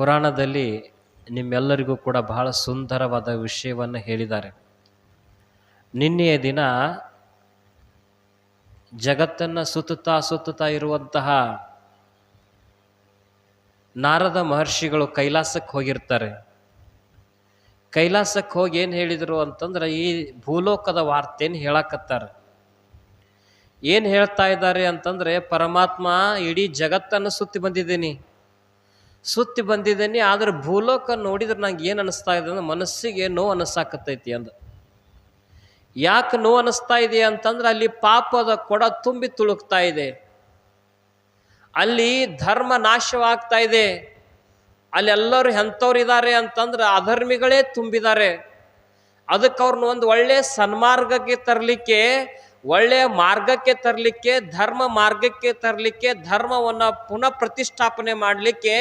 ಪುರಾಣದಲ್ಲಿ ನಿಮ್ಮೆಲ್ಲರಿಗೂ ಕೂಡ ಬಹಳ ಸುಂದರವಾದ ವಿಷಯವನ್ನು ಹೇಳಿದ್ದಾರೆ. ನಿನ್ನೆಯ ದಿನ ಜಗತ್ತನ್ನು ಸುತ್ತುತ್ತಾ ಸುತ್ತುತ್ತಾ ಇರುವಂತಹ ನಾರದ ಮಹರ್ಷಿಗಳು ಕೈಲಾಸಕ್ಕೆ ಹೋಗಿರ್ತಾರೆ. ಕೈಲಾಸಕ್ಕೆ ಹೋಗಿ ಏನು ಹೇಳಿದರು ಅಂತಂದ್ರೆ ಈ ಭೂಲೋಕದ ವಾರ್ತೆಯನ್ನು ಹೇಳಕತ್ತಾರೆ. ಏನು ಹೇಳ್ತಾ ಇದ್ದಾರೆ ಅಂತಂದ್ರೆ ಪರಮಾತ್ಮ ಇಡೀ ಜಗತ್ತನ್ನು ಸುತ್ತಿ ಬಂದಿದ್ದೀನಿ. ಸುತ್ತಿ ಬಂದಿದ್ದೀನಿ ಆದ್ರೆ ಭೂಲೋಕ ನೋಡಿದ್ರೆ ನಂಗೆ ಏನು ಅನಿಸ್ತಾ ಇದೆ ಅಂದ್ರೆ ಮನಸ್ಸಿಗೆ ನೋವು ಅನ್ನಿಸಾಕತ್ತೈತಿ ಅಂದ. ಯಾಕೆ ನೋವು ಅನಿಸ್ತಾ ಇದೆ ಅಂತಂದ್ರೆ ಅಲ್ಲಿ ಪಾಪದ ಕೊಡ ತುಂಬಿ ತುಳುಕ್ತಾ ಇದೆ. ಅಲ್ಲಿ ಧರ್ಮ ನಾಶವಾಗ್ತಾ ಇದೆ. ಅಲ್ಲಿ ಎಲ್ಲರೂ ಎಂಥವ್ರು ಇದ್ದಾರೆ ಅಂತಂದ್ರೆ ಅಧರ್ಮಿಗಳೇ ತುಂಬಿದ್ದಾರೆ ಅದಕ್ಕೆ ಅವ್ರನ್ನ ಒಂದು ಒಳ್ಳೆ ಸನ್ಮಾರ್ಗಕ್ಕೆ ತರಲಿಕ್ಕೆ ಒಳ್ಳೆಯ ಮಾರ್ಗಕ್ಕೆ ತರಲಿಕ್ಕೆ, ಧರ್ಮ ಮಾರ್ಗಕ್ಕೆ ತರಲಿಕ್ಕೆ, ಧರ್ಮವನ್ನು ಪುನಃ ಪ್ರತಿಷ್ಠಾಪನೆ ಮಾಡಲಿಕ್ಕೆ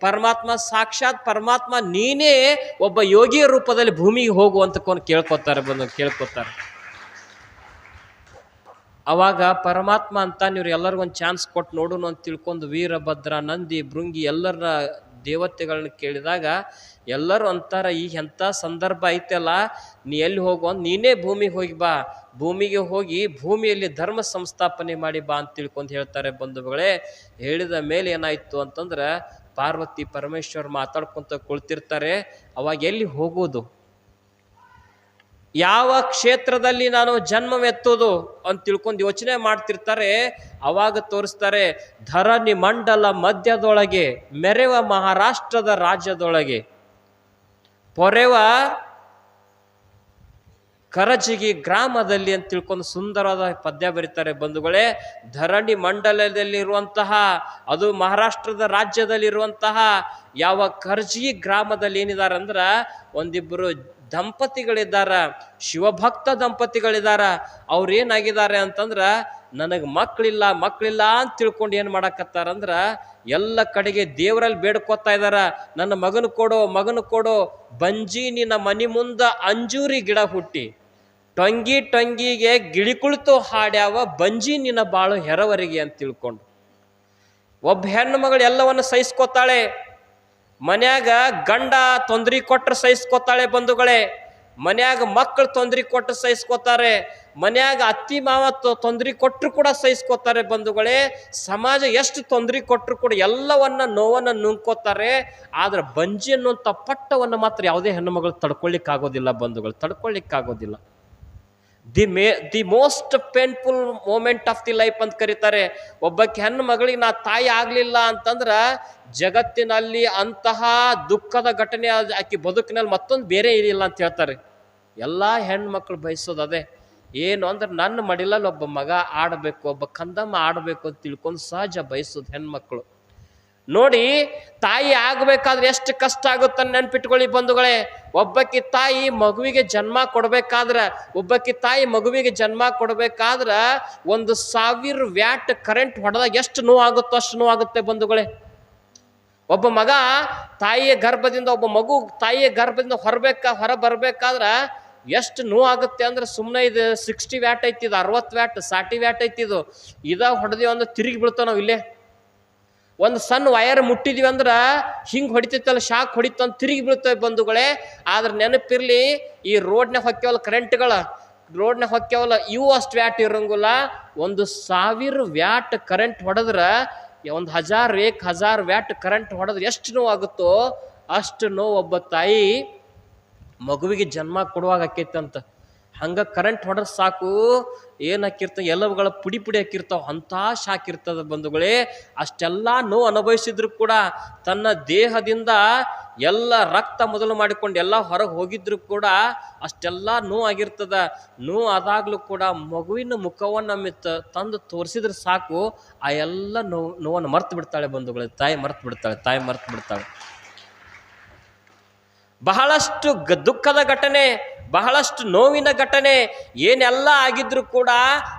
ಪರಮಾತ್ಮ ಸಾಕ್ಷಾತ್ ಪರಮಾತ್ಮ ನೀನೇ ಒಬ್ಬ ಯೋಗಿಯ ರೂಪದಲ್ಲಿ ಭೂಮಿಗೆ ಹೋಗು ಅಂತ ಕೇಳ್ಕೊತಾರೆ, ಬಂದು ಕೇಳ್ಕೊತಾರೆ. ಅವಾಗ ಪರಮಾತ್ಮ ಅಂತ ನೀವು ಎಲ್ಲರಿಗೂ ಒಂದು ಚಾನ್ಸ್ ಕೊಟ್ಟು ನೋಡೋಣ ಅಂತ ತಿಳ್ಕೊಂಡು ವೀರಭದ್ರ, ನಂದಿ ಭೃಂಗಿ ಎಲ್ಲರ ದೇವತೆಗಳನ್ನ ಕೇಳಿದಾಗ ಎಲ್ಲರೂ ಅಂತಾರೆ ಈಗ ಎಂಥ ಸಂದರ್ಭ ಐತಲ್ಲ, ನೀ ಎಲ್ಲಿ ಹೋಗು ನೀನೇ ಭೂಮಿಗೆ ಹೋಗಿ ಬಾ, ಭೂಮಿಗೆ ಹೋಗಿ ಭೂಮಿಯಲ್ಲಿ ಧರ್ಮ ಸಂಸ್ಥಾಪನೆ ಮಾಡಿ ಬಾ ಅಂತ ತಿಳ್ಕೊಂಡು ಹೇಳ್ತಾರೆ ಬಂಧುಗಳೇ. ಹೇಳಿದ ಮೇಲೆ ಏನಾಯಿತು ಅಂತಂದ್ರೆ ಪಾರ್ವತಿ ಪರಮೇಶ್ವರ್ ಮಾತಾಡ್ಕೊಂತ ಕುಳ್ತಿರ್ತಾರೆ, ಅವಾಗ ಎಲ್ಲಿ ಹೋಗೋದು? ಯಾವ ಕ್ಷೇತ್ರದಲ್ಲಿ ನಾನು ಜನ್ಮವೆತ್ತೋದು ಅಂತ ತಿಳ್ಕೊಂಡು ಯೋಚನೆ ಮಾಡ್ತಿರ್ತಾರೆ, ಅವಾಗ ತೋರಿಸ್ತಾರೆ, ಧರಣಿ ಮಂಡಲ ಮಧ್ಯದೊಳಗೆ, ಮೆರೆವ ಮಹಾರಾಷ್ಟ್ರದ ರಾಜ್ಯದೊಳಗೆ. ಪೊರೆವ ಕರಜಿಗಿ ಗ್ರಾಮದಲ್ಲಿ ಅಂತ ತಿಳ್ಕೊಂಡು ಸುಂದರವಾದ ಪದ್ಯ ಬರೀತಾರೆ ಬಂಧುಗಳೇ. ಧರಣಿ ಮಂಡಲದಲ್ಲಿರುವಂತಹ ಅದು ಮಹಾರಾಷ್ಟ್ರದ ರಾಜ್ಯದಲ್ಲಿರುವಂತಹ ಯಾವ ಕರ್ಜಿ ಗ್ರಾಮದಲ್ಲಿ ಏನಿದ್ದಾರೆ ಅಂದ್ರೆ ಒಂದಿಬ್ಬರು ದಂಪತಿಗಳಿದ್ದಾರ, ಶಿವಭಕ್ತ ದಂಪತಿಗಳಿದಾರ ಅವ್ರು ಏನಾಗಿದ್ದಾರೆ ಅಂತಂದ್ರ ನನಗೆ ಮಕ್ಕಳಿಲ್ಲ ಮಕ್ಕಳಿಲ್ಲ ಅಂತ ತಿಳ್ಕೊಂಡು ಏನು ಮಾಡಕತ್ತಾರಂದ್ರೆ ಎಲ್ಲ ಕಡೆಗೆ ದೇವರಲ್ಲಿ ಬೇಡ್ಕೊತಾ ಇದಾರ. ನನ್ನ ಮಗನ ಕೊಡೋ ಮಗನ ಕೊಡೋ ಬಂಜಿ ನಿನ್ನ ಮನಿ ಮುಂದ ಅಂಜೂರಿ ಗಿಡ ಹುಟ್ಟಿ. ಟೊಂಗಿ ಟೊಂಗಿಗೆ ಗಿಳಿಕುಳಿತು ಹಾಡ್ಯಾವ ಬಂಜಿ ನಿನ್ನ ಬಾಳು ಹೆರವರಿಗೆ ಅಂತ ತಿಳ್ಕೊಂಡು. ಒಬ್ಬ ಹೆಣ್ಣು ಮಗಳು ಎಲ್ಲವನ್ನು ಸಹಿಸ್ಕೊತಾಳೆ. ಮನ್ಯಾಗ ಗಂಡ ತೊಂದ್ರೆ ಕೊಟ್ಟರೆ ಸಹಿಸ್ಕೊತಾಳೆ ಬಂಧುಗಳೇ. ಮನ್ಯಾಗ ಮಕ್ಕಳು ತೊಂದ್ರೆ ಕೊಟ್ಟರೆ ಸಹಿಸ್ಕೋತಾರೆ. ಮನ್ಯಾಗ ಅತ್ತಿ ಮಾವ ತೊಂದ್ರೆ ಕೊಟ್ಟರು ಕೂಡ ಸಹಿಸ್ಕೋತಾರೆ ಬಂಧುಗಳೇ. ಸಮಾಜ ಎಷ್ಟು ತೊಂದರೆ ಕೊಟ್ಟರು ಕೂಡ ಎಲ್ಲವನ್ನ ನೋವನ್ನು ನುಂಗ್ಕೋತಾರೆ. ಆದ್ರೆ ಬಂಜಿ ಅನ್ನುವಂಥ ಪಟ್ಟವನ್ನು ಮಾತ್ರ ಯಾವುದೇ ಹೆಣ್ಣು ಮಗಳು ತಡ್ಕೊಳ್ಳಿಕ್ಕಾಗೋದಿಲ್ಲ ಬಂಧುಗಳು ತಡ್ಕೊಳ್ಳಿಕ್ಕಾಗೋದಿಲ್ಲ the may the most painful moment of the life ಅಂತ ಕರೀತಾರೆ. ಒಬ್ಬಕ್ಕೆ ಹೆಣ್ಣು ಮಗಳಿಗೆ ನಾ ತಾಯಿ ಆಗಲಿಲ್ಲ ಅಂತಂದ್ರ ಜಗತ್ತಿನಲ್ಲಿ ಅಂತಹ ದುಃಖದ ಘಟನೆ ಆಕಿ ಬದುಕಿನಲ್ಲಿ ಮತ್ತೊಂದು ಬೇರೆ ಇರಲಿಲ್ಲ ಅಂತ ಹೇಳ್ತಾರೆ. ಎಲ್ಲ ಹೆಣ್ಮಕ್ಳು ಬಯಸೋದು ಅದೇ. ಏನು ಅಂದ್ರೆ ನನ್ನ ಮಡಿಲಲ್ಲಿ ಒಬ್ಬ ಮಗ ಆಡಬೇಕು, ಒಬ್ಬ ಕಂದಮ್ಮ ಆಡಬೇಕು ಅಂತ ತಿಳ್ಕೊಂಡು ಸಹಜ ಬಯಸೋದು ಹೆಣ್ಮಕ್ಳು ನೋಡಿ, ತಾಯಿ ಆಗಬೇಕಾದ್ರೆ ಎಷ್ಟು ಕಷ್ಟ ಆಗುತ್ತೆ ನೆನ್ಪಿಟ್ಕೊಳ್ಳಿ ಬಂಧುಗಳೇ. ಒಬ್ಬಕ್ಕಿ ತಾಯಿ ಮಗುವಿಗೆ ಜನ್ಮ ಕೊಡಬೇಕಾದ್ರೆ ಒಬ್ಬಕ್ಕಿ ತಾಯಿ ಮಗುವಿಗೆ ಜನ್ಮ ಕೊಡಬೇಕಾದ್ರೆ ಒಂದು ಸಾವಿರ ವ್ಯಾಟ್ ಕರೆಂಟ್ ಹೊಡೆದಾಗ ಎಷ್ಟು ನೋವಾಗುತ್ತೋ ಅಷ್ಟು ನೋವಾಗುತ್ತೆ ಬಂಧುಗಳೇ. ಒಬ್ಬ ಮಗ ತಾಯಿಯ ಗರ್ಭದಿಂದ ಒಬ್ಬ ಮಗು ತಾಯಿಯ ಗರ್ಭದಿಂದ ಹೊರಬೇಕ ಹೊರ ಬರಬೇಕಾದ್ರೆ ಎಷ್ಟು ನೋವಾಗುತ್ತೆ ಅಂದ್ರೆ ಸುಮ್ಮನೆ ಇದು ಸಿಕ್ಸ್ಟಿ ವ್ಯಾಟ್ ಐತಿ, ಇದು ಅರವತ್ತು ವ್ಯಾಟ್, ಸಾಟಿ ವ್ಯಾಟ್ ಐತಿ ಇದು. ಇದ ಹೊಡೆದಿವಿ ಅಂದ್ರೆ ತಿರುಗಿ ಬೀಳ್ತಾವೆ ನಾವು ಇಲ್ಲೇ. ಒಂದು ಸಣ್ಣ ವಯರ್ ಮುಟ್ಟಿದೀವಿ ಅಂದ್ರೆ ಹಿಂಗೆ ಹೊಡಿತೈತಲ್ಲ, ಶಾಕ್ ಹೊಡಿತು ಅಂತ ತಿರುಗಿ ಬೀಳ್ತವೆ ಬಂಧುಗಳೇ. ಆದ್ರೆ ನೆನಪಿರ್ಲಿ, ಈ ರೋಡ್ನಾಗ ಹೊಕ್ಯವಲ್ಲ ಕರೆಂಟ್ಗಳ ರೋಡ್ನಾಗ ಹೊಕ್ಯವಲ್ಲ, ಇವು ಅಷ್ಟು ವ್ಯಾಟ್ ಇರಂಗಿಲ್ಲ. ಒಂದು ಸಾವಿರ ವ್ಯಾಟ್ ಕರೆಂಟ್ ಹೊಡೆದ್ರೆ, ಒಂದು ಹಜಾರ್, ಏಕ್ ಹಜಾರ್ ವ್ಯಾಟ್ ಕರೆಂಟ್ ಹೊಡೆದ್ರೆ ಎಷ್ಟು ನೋವಾಗುತ್ತೋ ಅಷ್ಟು ನೋವು ಒಬ್ಬ ತಾಯಿ ಮಗುವಿಗೆ ಜನ್ಮ ಕೊಡುವಾಗ ಆಕೈತಂತ. ಹಂಗ ಕರೆಂಟ್ ಹೊಡೆದ್ ಸಾಕು. ಏನ್ ಹಾಕಿರ್ತವೆ ಎಲ್ಲವುಗಳ ಪುಡಿ ಪುಡಿ ಹಾಕಿರ್ತಾವೆ, ಅಂಥ ಶಾಕಿರ್ತದ ಬಂಧುಗಳೇ. ಅಷ್ಟೆಲ್ಲ ನೋವು ಅನುಭವಿಸಿದ್ರು ಕೂಡ ತನ್ನ ದೇಹದಿಂದ ಎಲ್ಲ ರಕ್ತ ಮೊದಲು ಮಾಡಿಕೊಂಡು ಎಲ್ಲ ಹೊರಗೆ ಹೋಗಿದ್ರು ಕೂಡ ಅಷ್ಟೆಲ್ಲ ನೋವು ಆಗಿರ್ತದ. ನೋವು ಆದಾಗಲೂ ಕೂಡ ಮಗುವಿನ ಮುಖವನ್ನು ಮಿತ್ ತಂದು ತೋರಿಸಿದ್ರೆ ಸಾಕು, ಆ ಎಲ್ಲ ನೋವು, ನೋವನ್ನು ಮರ್ತು ಬಿಡ್ತಾಳೆ ಬಂಧುಗಳು. ತಾಯಿ ಮರ್ತು ಬಿಡ್ತಾಳೆ, ತಾಯಿ ಮರ್ತು ಬಿಡ್ತಾಳೆ. ಬಹಳಷ್ಟು ದುಃಖದ ಘಟನೆ. ಬಹಳಷ್ಟು ನೋವಿನ ಘಟನೆ ಏನೆಲ್ಲ ಆಗಿದ್ರು ಕೂಡ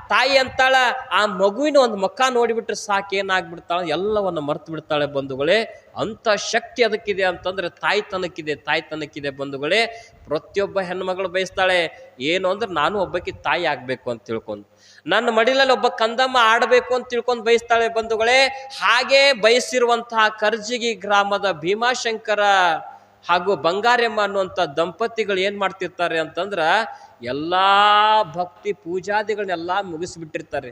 ತಾಯಿ ಅಂತಾಳ ಆ ಮಗುವಿನ ಒಂದು ಮುಖ ನೋಡಿಬಿಟ್ರೆ ಸಾಕೇನಾಗ್ಬಿಡ್ತಾಳೆ ಎಲ್ಲವನ್ನು ಮರ್ತು ಬಿಡ್ತಾಳೆ ಬಂಧುಗಳೇ. ಅಂತ ಶಕ್ತಿ ಅದಕ್ಕಿದೆ ಅಂತಂದ್ರೆ ತಾಯ್ತನಕ್ಕಿದೆ ತಾಯ್ತನಕ್ಕಿದೆ ಬಂಧುಗಳೇ. ಪ್ರತಿಯೊಬ್ಬ ಹೆಣ್ಮಗಳು ಬಯಸ್ತಾಳೆ, ಏನು ಅಂದ್ರೆ ನಾನು ಒಬ್ಬಕ್ಕೆ ತಾಯಿ ಆಗಬೇಕು ಅಂತ ತಿಳ್ಕೊಂಡು. ನನ್ನ ಮಡಿಲಲ್ಲಿ ಒಬ್ಬ ಕಂದಮ್ಮ ಆಡಬೇಕು ಅಂತ ತಿಳ್ಕೊಂಡು ಬಯಸ್ತಾಳೆ ಬಂಧುಗಳೇ. ಹಾಗೆ ಬಯಸಿರುವಂತಹ ಕರ್ಜಿಗಿ ಗ್ರಾಮದ ಭೀಮಾಶಂಕರ ಹಾಗೂ ಬಂಗಾರಮ್ಮ ಅನ್ನುವಂಥ ದಂಪತಿಗಳು ಏನು ಮಾಡ್ತಿರ್ತಾರೆ ಅಂತಂದ್ರೆ ಎಲ್ಲ ಭಕ್ತಿ ಪೂಜಾದಿಗಳನ್ನೆಲ್ಲ ಮುಗಿಸ್ಬಿಟ್ಟಿರ್ತಾರೆ.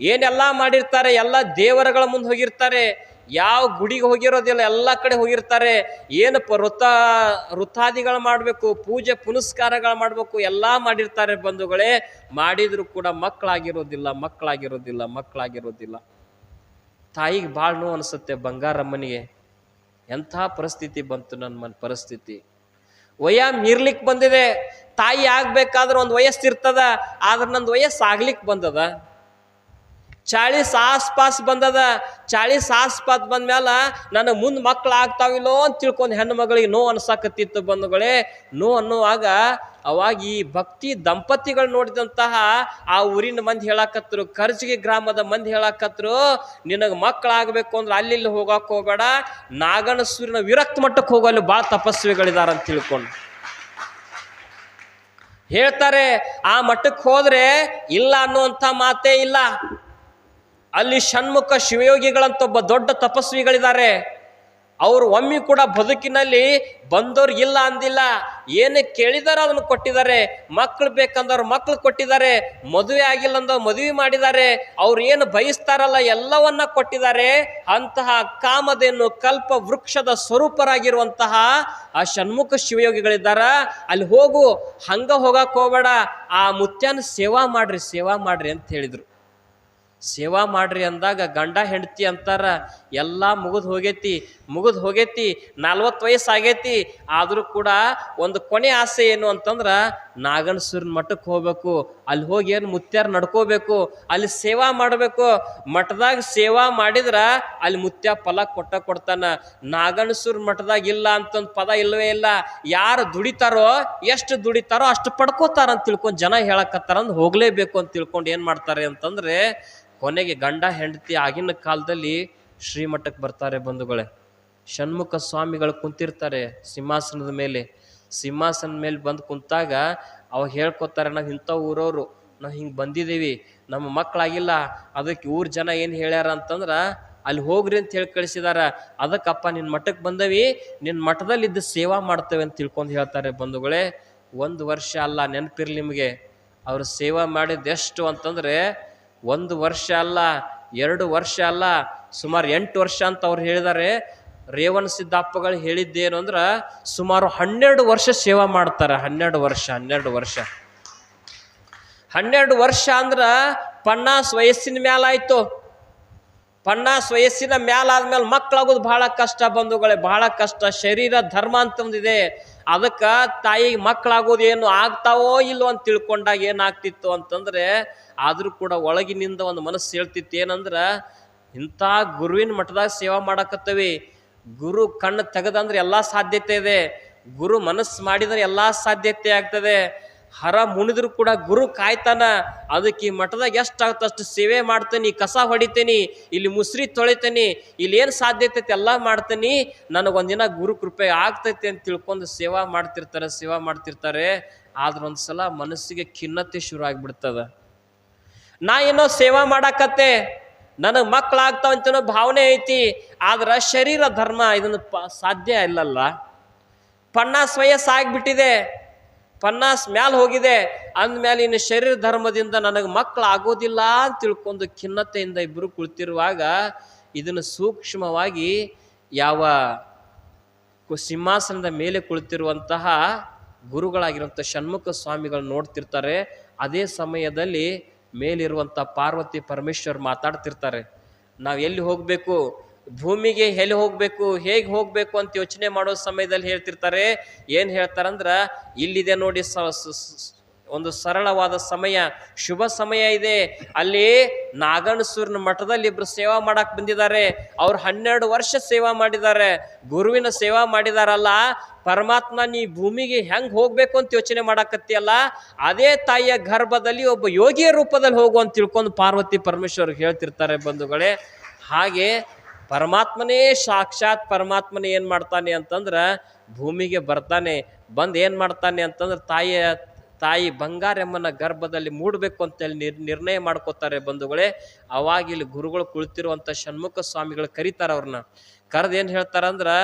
ಏನೆಲ್ಲ ಮಾಡಿರ್ತಾರೆ? ಎಲ್ಲ ದೇವರುಗಳ ಮುಂದೆ ಹೋಗಿರ್ತಾರೆ. ಯಾವ ಗುಡಿಗೆ ಹೋಗಿರೋದಿಲ್ಲ, ಎಲ್ಲ ಕಡೆ ಹೋಗಿರ್ತಾರೆ. ಏನು ವೃತ ವೃತ್ತಾದಿಗಳು ಮಾಡಬೇಕು, ಪೂಜೆ ಪುನಸ್ಕಾರಗಳು ಮಾಡಬೇಕು, ಎಲ್ಲ ಮಾಡಿರ್ತಾರೆ ಬಂಧುಗಳೇ. ಮಾಡಿದರೂ ಕೂಡ ಮಕ್ಕಳಾಗಿರೋದಿಲ್ಲ ಮಕ್ಕಳಾಗಿರೋದಿಲ್ಲ ಮಕ್ಕಳಾಗಿರೋದಿಲ್ಲ. ತಾಯಿಗೆ ಭಾಳ ನೋವು ಅನಿಸುತ್ತೆ ಬಂಗಾರಮ್ಮನಿಗೆ. ಎಂಥ ಪರಿಸ್ಥಿತಿ ಬಂತು ನನ್ನ ಮನ, ಪರಿಸ್ಥಿತಿ? ವಯ ಮೀರ್ಲಿಕ್ಕೆ ಬಂದಿದೆ, ತಾಯಿ ಆಗ್ಬೇಕಾದ್ರೆ ಒಂದು ವಯಸ್ಸು ಇರ್ತದ ಆದ್ರೆ ನಂದು ವಯಸ್ಸು ಆಗ್ಲಿಕ್ಕೆ ಬಂದದ? ಚಾಳೀಸ್ ಆಸ್ಪಾಸ್ ಬಂದದ. ಚಾಳೀಸ್ ಆಸ್ಪಾಸ್ ಮ್ಯಾಲ ನನಗೆ ಮುಂದೆ ಮಕ್ಳು ಆಗ್ತಾವಿಲ್ಲೋ ಅಂತ ತಿಳ್ಕೊಂಡು ಹೆಣ್ಣು ಮಗಳಿಗೆ ನೋ ಅನ್ಸಕತ್ತಿತ್ತು ಬಂಧುಗಳೇ. ನೋ ಅನ್ನುವಾಗ ಅವಾಗ ಈ ಭಕ್ತಿ ದಂಪತಿಗಳು ನೋಡಿದಂತಹ ಆ ಊರಿನ ಮಂದಿ ಹೇಳಾಕತ್ರು ಕರ್ಜಿಗೆ ಗ್ರಾಮದ ಮಂದಿ ಹೇಳಾಕತ್ರು, ನಿನಗೆ ಮಕ್ಕಳಾಗಬೇಕು ಅಂದ್ರೆ ಅಲ್ಲಿ ಇಲ್ಲಿ ಹೋಗಕ್ಕೆ ಹೋಗಬೇಡ ನಾಗನ ಸೂರ್ಯನ ವಿರಕ್ತ ಮಟ್ಟಕ್ಕೆ ಹೋಗಲು ಭಾಳ ತಪಸ್ವಿಗಳಿದಾರ ಅಂತ ತಿಳ್ಕೊಂಡು. ಹೇಳ್ತಾರೆ, ಆ ಮಟ್ಟಕ್ಕೆ ಹೋದ್ರೆ ಇಲ್ಲ ಅನ್ನುವಂಥ ಮಾತೇ ಇಲ್ಲ. ಅಲ್ಲಿ ಷಣ್ಮುಖ ಶಿವಯೋಗಿಗಳಂತ ಒಬ್ಬ ದೊಡ್ಡ ತಪಸ್ವಿಗಳಿದ್ದಾರೆ. ಅವರು ಒಮ್ಮೆ ಕೂಡ ಬದುಕಿನಲ್ಲಿ ಬಂದವ್ರು ಇಲ್ಲ ಅಂದಿಲ್ಲ. ಏನು ಕೇಳಿದಾರೋ ಅದನ್ನು ಕೊಟ್ಟಿದ್ದಾರೆ. ಮಕ್ಕಳು ಬೇಕಂದವ್ರು ಮಕ್ಕಳು ಕೊಟ್ಟಿದ್ದಾರೆ. ಮದುವೆ ಆಗಿಲ್ಲ ಅಂದವ್ರು ಮದುವೆ ಮಾಡಿದ್ದಾರೆ. ಅವ್ರು ಏನು ಬಯಸ್ತಾರಲ್ಲ ಎಲ್ಲವನ್ನ ಕೊಟ್ಟಿದ್ದಾರೆ. ಅಂತಹ ಕಾಮಧೇನು ಕಲ್ಪ ವೃಕ್ಷದ ಸ್ವರೂಪರಾಗಿರುವಂತಹ ಆ ಷಣ್ಮುಖ ಶಿವಯೋಗಿಗಳಿದ್ದಾರ. ಅಲ್ಲಿ ಹೋಗು, ಹಂಗ ಹೋಗಕ್ ಹೋಗ್ಬೇಡ. ಆ ಮುತ್ಯನ ಸೇವಾ ಮಾಡ್ರಿ ಸೇವಾ ಮಾಡ್ರಿ ಅಂತ ಹೇಳಿದ್ರು. ಸೇವಾ ಮಾಡ್ರಿ ಅಂದಾಗ ಗಂಡ ಹೆಂಡತಿ ಅಂತಾರ ಎಲ್ಲ ಮುಗಿದು ಹೋಗೈತಿ ಮುಗಿದು ಹೋಗೈತಿ, ನಲ್ವತ್ತು ವಯಸ್ಸು ಆಗೈತಿ ಆದರೂ ಕೂಡ ಒಂದು ಕೊನೆ ಆಸೆ ಏನು ಅಂತಂದ್ರೆ ನಾಗನಸೂರಿನ ಮಠಕ್ಕೆ ಹೋಗ್ಬೇಕು, ಅಲ್ಲಿ ಹೋಗಿ ಏನು ಮುತ್ಯಾರ ನಡ್ಕೋಬೇಕು, ಅಲ್ಲಿ ಸೇವಾ ಮಾಡಬೇಕು. ಮಠದಾಗ ಸೇವಾ ಮಾಡಿದ್ರೆ ಅಲ್ಲಿ ಮುತ್ಯ ಫಲ ಕೊಟ್ಟ ಕೊಡ್ತಾನೆ. ನಾಗನಸೂರ್ ಮಠದಾಗ ಇಲ್ಲ ಅಂತಂದು ಪದ ಇಲ್ಲವೇ ಇಲ್ಲ. ಯಾರು ದುಡಿತಾರೋ, ಎಷ್ಟು ದುಡಿತಾರೋ ಅಷ್ಟು ಪಡ್ಕೋತಾರ ಅಂತ ತಿಳ್ಕೊಂಡು ಜನ ಹೇಳಕತ್ತಾರ ಅಂದ್ ಹೋಗ್ಲೇಬೇಕು ಅಂತ ತಿಳ್ಕೊಂಡು ಏನು ಮಾಡ್ತಾರೆ ಅಂತಂದ್ರೆ ಕೊನೆಗೆ ಗಂಡ ಹೆಂಡತಿ ಆಗಿನ ಕಾಲದಲ್ಲಿ ಶ್ರೀಮಠಕ್ಕೆ ಬರ್ತಾರೆ ಬಂಧುಗಳೇ. ಷಣ್ಮುಖ ಸ್ವಾಮಿಗಳು ಕುಂತಿರ್ತಾರೆ ಸಿಂಹಾಸನದ ಮೇಲೆ. ಸಿಂಹಾಸನದ ಮೇಲೆ ಬಂದು ಕುಂತಾಗ ಅವಾಗ ಹೇಳ್ಕೊತಾರೆ ನಾವು ಇಂಥ ಊರವರು ನಾವು ಹಿಂಗೆ ಬಂದಿದ್ದೀವಿ ನಮ್ಮ ಮಕ್ಕಳಾಗಿಲ್ಲ ಅದಕ್ಕೆ ಊರ ಜನ ಏನು ಹೇಳ್ಯಾರ ಅಂತಂದ್ರೆ, ಅಲ್ಲಿ ಹೋಗ್ರಿ ಅಂತ ಹೇಳಿ ಕಳಿಸಿದಾರ. ಅದಕ್ಕಪ್ಪ ನಿನ್ನ ಮಠಕ್ಕೆ ಬಂದವಿ ನಿನ್ನ ಮಠದಲ್ಲಿ ಇದ್ದು ಸೇವಾ ಮಾಡ್ತೇವೆ ಅಂತ ತಿಳ್ಕೊಂಡು ಹೇಳ್ತಾರೆ ಬಂಧುಗಳೇ. ಒಂದು ವರ್ಷ ಅಲ್ಲ, ನೆನಪಿರ್ಲಿ ನಿಮಗೆ. ಅವರು ಸೇವಾ ಮಾಡಿದ್ದು ಎಷ್ಟು ಅಂತಂದ್ರೆ, ಒಂದು ವರ್ಷ ಅಲ್ಲ ಎರಡು ವರ್ಷ ಅಲ್ಲ, ಸುಮಾರು ಎಂಟು ವರ್ಷ ಅಂತ ಅವ್ರು ಹೇಳಿದ್ದಾರೆ ರೇವಣ ಸಿದ್ದಪ್ಪಗಳು ಹೇಳಿದ್ದೇನು ಅಂದ್ರೆ, ಸುಮಾರು ಹನ್ನೆರಡು ವರ್ಷ ಸೇವಾ ಮಾಡ್ತಾರೆ, ಹನ್ನೆರಡು ವರ್ಷ ಹನ್ನೆರಡು ವರ್ಷ. ಹನ್ನೆರಡು ವರ್ಷ ಅಂದ್ರೆ ಪನ್ನಾಸ್ ವಯಸ್ಸಿನ ಮ್ಯಾಲಾಯ್ತು. ಪನ್ನಾಸ್ ವಯಸ್ಸಿನ ಮ್ಯಾಲಾದ್ಮೇಲೆ ಮಕ್ಕಳಾಗೋದು ಬಹಳ ಕಷ್ಟ ಬಂಧುಗಳೇ ಬಹಳ ಕಷ್ಟ. ಶರೀರ ಧರ್ಮ ಅಂತ ಒಂದಿದೆ. ಅದಕ್ಕೆ ಮಕ್ಕಳಾಗೋದು ಏನು ಆಗ್ತಾವೋ ಇಲ್ಲೋ ಅಂತ ತಿಳ್ಕೊಂಡಾಗ ಏನಾಗ್ತಿತ್ತು ಅಂತಂದ್ರೆ ಆದರೂ ಕೂಡ ಒಳಗಿನಿಂದ ಒಂದು ಮನಸ್ಸು ಹೇಳ್ತಿತ್ತು ಏನಂದ್ರೆ, ಇಂಥ ಗುರುವಿನ ಮಠದಾಗ ಸೇವಾ ಮಾಡಕತ್ತವಿ. ಗುರು ಕಣ್ಣು ತೆಗೆದಂದ್ರೆ ಎಲ್ಲ ಸಾಧ್ಯತೆ ಇದೆ. ಗುರು ಮನಸ್ಸು ಮಾಡಿದರೆ ಎಲ್ಲ ಸಾಧ್ಯತೆ ಆಗ್ತದೆ. ಹರ ಮುಣಿದ್ರು ಕೂಡ ಗುರು ಕಾಯ್ತಾನ, ಅದಕ್ಕೆ ಈ ಮಠದಾಗ ಎಷ್ಟಾಗುತ್ತೆ ಅಷ್ಟು ಸೇವೆ ಮಾಡ್ತೇನೆ, ಕಸ ಹೊಡಿತೇನಿ, ಇಲ್ಲಿ ಮುಸ್ರಿ ತೊಳಿತೇನಿ, ಇಲ್ಲಿ ಏನು ಸಾಧ್ಯತೆ ಎಲ್ಲ ಮಾಡ್ತೇನಿ, ನನಗೊಂದಿನ ಗುರು ಕೃಪೆ ಆಗ್ತೈತೆ ಅಂತ ತಿಳ್ಕೊಂಡು ಸೇವಾ ಮಾಡ್ತಿರ್ತಾರೆ ಸೇವಾ ಮಾಡ್ತಿರ್ತಾರೆ. ಆದ್ರೆ ಒಂದ್ಸಲ ಮನಸ್ಸಿಗೆ ಖಿನ್ನತೆ ಶುರು ಆಗಿಬಿಡ್ತದೆ ನಾ ಏನೋ ಸೇವಾ ಮಾಡಾಕತ್ತೆ, ನನಗೆ ಮಕ್ಕಳಾಗ್ತಾವಂತನೋ ಭಾವನೆ ಐತಿ, ಆದ್ರೆ ಶರೀರ ಧರ್ಮ ಇದನ್ನು ಸಾಧ್ಯ ಇಲ್ಲಲ್ಲ. ಪಣ್ಣ ವಯಸ್ಸು ಆಗ್ಬಿಟ್ಟಿದೆ ಪನ್ನಾಸ್ ಮ್ಯಾಲ ಹೋಗಿದೆ. ಅಂದಮೇಲೆ ಇನ್ನು ಶರೀರ ಧರ್ಮದಿಂದ ನನಗೆ ಮಕ್ಕಳು ಆಗೋದಿಲ್ಲ ಅಂತ ತಿಳ್ಕೊಂಡು ಖಿನ್ನತೆಯಿಂದ ಇಬ್ಬರು ಕುಳಿತಿರುವಾಗ ಇದನ್ನು ಸೂಕ್ಷ್ಮವಾಗಿ ಯಾವ ಸಿಂಹಾಸನದ ಮೇಲೆ ಕುಳಿತಿರುವಂತಹ ಗುರುಗಳಾಗಿರುವಂಥ ಷಣ್ಮುಖ ಸ್ವಾಮಿಗಳು ನೋಡ್ತಿರ್ತಾರೆ. ಅದೇ ಸಮಯದಲ್ಲಿ ಮೇಲಿರುವಂಥ ಪಾರ್ವತಿ ಪರಮೇಶ್ವರ್ ಮಾತಾಡ್ತಿರ್ತಾರೆ. ನಾವು ಎಲ್ಲಿ ಹೋಗಬೇಕು? ಭೂಮಿಗೆ ಎಲ್ಲಿ ಹೋಗಬೇಕು, ಹೇಗೆ ಹೋಗಬೇಕು ಅಂತ ಯೋಚನೆ ಮಾಡೋ ಸಮಯದಲ್ಲಿ ಹೇಳ್ತಿರ್ತಾರೆ. ಏನು ಹೇಳ್ತಾರಂದ್ರೆ, ಇಲ್ಲಿದೆ ನೋಡಿ ಒಂದು ಸರಳವಾದ ಸಮಯ, ಶುಭ ಸಮಯ ಇದೆ. ಅಲ್ಲಿ ನಾಗಣಸೂರಿನ ಮಠದಲ್ಲಿ ಇಬ್ರು ಸೇವಾ ಮಾಡಕ್ ಬಂದಿದ್ದಾರೆ. ಅವ್ರು ಹನ್ನೆರಡು ವರ್ಷ ಸೇವಾ ಮಾಡಿದ್ದಾರೆ. ಗುರುವಿನ ಸೇವಾ ಮಾಡಿದಾರಲ್ಲ, ಪರಮಾತ್ಮ ನೀ ಭೂಮಿಗೆ ಹೆಂಗ್ ಹೋಗ್ಬೇಕು ಅಂತ ಯೋಚನೆ ಮಾಡಾಕತ್ತಿಯಲ್ಲ, ಅದೇ ತಾಯಿಯ ಗರ್ಭದಲ್ಲಿ ಒಬ್ಬ ಯೋಗಿಯ ರೂಪದಲ್ಲಿ ಹೋಗು ಅಂತ ತಿಳ್ಕೊಂಡು ಪಾರ್ವತಿ ಪರಮೇಶ್ವರ್ ಹೇಳ್ತಿರ್ತಾರೆ ಬಂಧುಗಳೇ. ಹಾಗೆ ಪರಮಾತ್ಮನೇ ಸಾಕ್ಷಾತ್ ಪರಮಾತ್ಮನೇ ಏನು ಮಾಡ್ತಾನೆ ಅಂತಂದ್ರೆ ಭೂಮಿಗೆ ಬರ್ತಾನೆ, ಬಂದು ಏನು ಮಾಡ್ತಾನೆ ಅಂತಂದ್ರೆ ತಾಯಿಯ, ತಾಯಿ ಬಂಗಾರಮ್ಮನ ಗರ್ಭದಲ್ಲಿ ಮೂಡಬೇಕು ಅಂತೇಳಿ ನಿರ್, ನಿರ್ಣಯ ಮಾಡ್ಕೋತಾರೆ ಬಂಧುಗಳೇ. ಅವಾಗ ಇಲ್ಲಿ ಗುರುಗಳು ಕುಳಿತಿರುವಂಥ ಷಣ್ಮುಖ ಸ್ವಾಮಿಗಳು ಕರೀತಾರೆ ಅವ್ರನ್ನ. ಕರೆದು ಏನು ಹೇಳ್ತಾರಂದ್ರೆ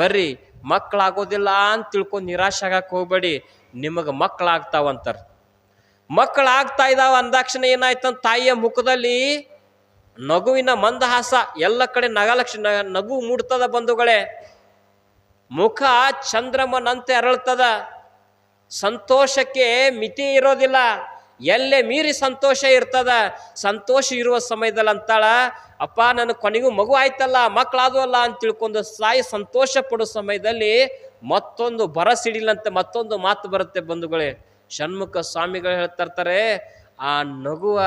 ಬರ್ರಿ, ಮಕ್ಕಳಾಗೋದಿಲ್ಲ ಅಂತ ತಿಳ್ಕೊಂಡು ನಿರಾಶೆ ಆಗಕ್ಕೆ ಹೋಗ್ಬೇಡಿ, ನಿಮಗೆ ಮಕ್ಕಳಾಗ್ತಾವಂತಾರೆ. ಮಕ್ಕಳಾಗ್ತಾ ಇದ್ದಾವೆ ಅಂದಾಕ್ಷಣ ಏನಾಯ್ತಂತ ತಾಯಿಯ ಮುಖದಲ್ಲಿ ನಗುವಿನ ಮಂದಹಾಸ ಎಲ್ಲ ಕಡೆ ನಗಲಕ್ಷ ನಗು ಮೂಡ್ತದ ಬಂಧುಗಳೇ. ಮುಖ ಚಂದ್ರಮನಂತೆ ಅರಳ್ತದ. ಸಂತೋಷಕ್ಕೆ ಮಿತಿ ಇರೋದಿಲ್ಲ. ಎಲ್ಲೇ ಮೀರಿ ಸಂತೋಷ ಇರ್ತದ. ಸಂತೋಷ ಇರುವ ಸಮಯದಲ್ಲಿ ಅಂತಾಳ, ಅಪ್ಪ, ನನ್ನ ಕೊನೆಗೂ ಮಗು ಆಯ್ತಲ್ಲ ಮಕ್ಕಳಾದವಲ್ಲ ಅಂತ ತಿಳ್ಕೊಂಡು ಸಾಯಿ ಸಂತೋಷ ಪಡೋ ಸಮಯದಲ್ಲಿ ಮತ್ತೊಂದು ಬರಸಿಡಿಲಂತೆ ಮತ್ತೊಂದು ಮಾತು ಬರುತ್ತೆ ಬಂಧುಗಳೇ. ಷಣ್ಮುಖ ಸ್ವಾಮಿಗಳು ಹೇಳ್ತಿರ್ತಾರೆ ಆ ನಗುವ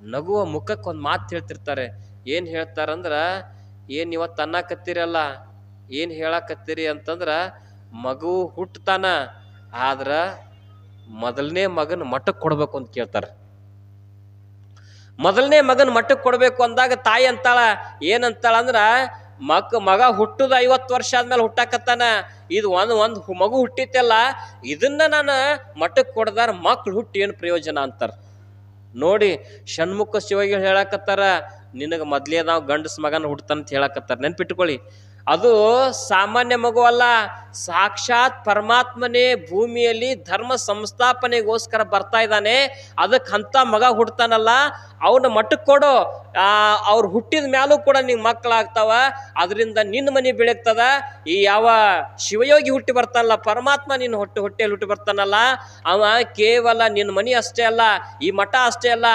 ನಗುವ ಮುಖಕ್ಕೆ ಒಂದು ಮಾತು ಹೇಳ್ತಿರ್ತಾರೆ. ಏನು ಹೇಳ್ತಾರಂದ್ರ, ಏನು ಇವತ್ತು ಅನ್ನಕತ್ತೀರಲ್ಲ, ಏನು ಹೇಳಕತ್ತೀರಿ ಅಂತಂದ್ರ, ಮಗು ಹುಟ್ಟತಾನ ಆದ್ರೆ ಮೊದಲನೇ ಮಗನ ಮಠಕ್ಕೆ ಕೊಡಬೇಕು ಅಂತ ಕೇಳ್ತಾರೆ. ಮೊದಲನೇ ಮಗನ ಮಠಕ್ಕೆ ಕೊಡಬೇಕು ಅಂದಾಗ ತಾಯಿ ಅಂತಾಳ ಏನಂತಾಳ ಅಂದ್ರೆ, ಮಕ್, ಮಗ ಹುಟ್ಟುದ ಐವತ್ತು ವರ್ಷ ಆದ್ಮೇಲೆ ಹುಟ್ಟಾಕತ್ತಾನ, ಇದು ಒಂದು ಒಂದು ಮಗು ಹುಟ್ಟಿತ್ತಲ್ಲ, ಇದನ್ನ ನಾನು ಮಠಕ್ಕೆ ಕೊಡ್ದಾರ ಮಕ್ಳು ಹುಟ್ಟಿ ಏನು ಪ್ರಯೋಜನ ಅಂತಾರ. ನೋಡಿ ಷಣ್ಮುಖ ಶಿವಗಿ ಹೇಳಕತ್ತಾರ ನಿನಗೆ ನಾವು ಗಂಡಸ್ ಮಗನ ಹುಡ್ತಂತ ಹೇಳಕತ್ತಾರ. ನೆನ್ಪಿಟ್ಕೊಳ್ಳಿ ಅದು ಸಾಮಾನ್ಯ ಮಗು ಅಲ್ಲ. ಸಾಕ್ಷಾತ್ ಪರಮಾತ್ಮನೇ ಭೂಮಿಯಲ್ಲಿ ಧರ್ಮ ಸಂಸ್ಥಾಪನೆಗೋಸ್ಕರ ಬರ್ತಾ ಇದ್ದಾನೆ. ಅದಕ್ಕೆ ಅಂತ ಮಗ ಹುಡ್ತಾನಲ್ಲ ಅವನ ಮಟ್ಟಕ್ಕೆ ಕೊಡು. ಅವ್ರು ಹುಟ್ಟಿದ ಮ್ಯಾಲೂ ಕೂಡ ನಿಂಗೆ ಮಕ್ಕಳಾಗ್ತಾವ. ಅದರಿಂದ ನಿನ್ನ ಮನೆ ಬೆಳಗ್ತದ. ಈ ಯಾವ ಶಿವಯೋಗಿ ಹುಟ್ಟಿ ಬರ್ತಾನಲ್ಲ, ಪರಮಾತ್ಮ ನಿನ್ನ ಹೊಟ್ಟೆ, ಹೊಟ್ಟೆಯಲ್ಲಿ ಹುಟ್ಟಿ ಬರ್ತಾನಲ್ಲ, ಅವ ಕೇವಲ ನಿನ್ನ ಮನೆ ಅಷ್ಟೇ ಅಲ್ಲ, ಈ ಮಠ ಅಷ್ಟೇ ಅಲ್ಲ,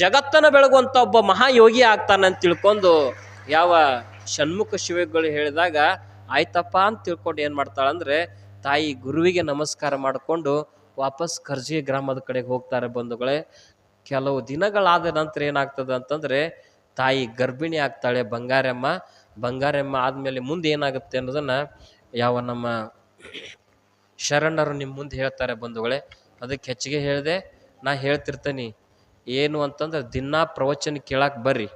ಜಗತ್ತನ್ನು ಬೆಳಗುವಂಥ ಒಬ್ಬ ಮಹಾಯೋಗಿ ಆಗ್ತಾನಂತ ತಿಳ್ಕೊಂಡು ಯಾವ ಷಣ್ಮುಖ ಶಿವಗಳು ಹೇಳಿದಾಗ, ಆಯ್ತಪ್ಪ ಅಂತ ತಿಳ್ಕೊಂಡು ಏನು ಮಾಡ್ತಾಳಂದ್ರೆ ತಾಯಿ ಗುರುವಿಗೆ ನಮಸ್ಕಾರ ಮಾಡಿಕೊಂಡು ವಾಪಸ್ ಕರ್ಜಿ ಗ್ರಾಮದ ಕಡೆಗೆ ಹೋಗ್ತಾರೆ ಬಂಧುಗಳೇ. ಕೆಲವು ದಿನಗಳಾದ ನಂತರ ಏನಾಗ್ತದೆ ಅಂತಂದರೆ, ತಾಯಿ ಗರ್ಭಿಣಿ ಆಗ್ತಾಳೆ ಬಂಗಾರಮ್ಮ. ಬಂಗಾರಮ್ಮ ಆದಮೇಲೆ ಮುಂದೆ ಏನಾಗುತ್ತೆ ಅನ್ನೋದನ್ನು ಯಾವ ನಮ್ಮ ಶರಣರು ನಿಮ್ಮ ಮುಂದೆ ಹೇಳ್ತಾರೆ ಬಂಧುಗಳೇ. ಅದಕ್ಕೆ ಹೆಚ್ಚಿಗೆ ಹೇಳಿದೆ, ನಾ ಹೇಳ್ತಿರ್ತೇನೆ. ಏನು ಅಂತಂದ್ರೆ, ದಿನಾ ಪ್ರವಚನ ಕೇಳಕ್ಕೆ ಬರ್ರಿ.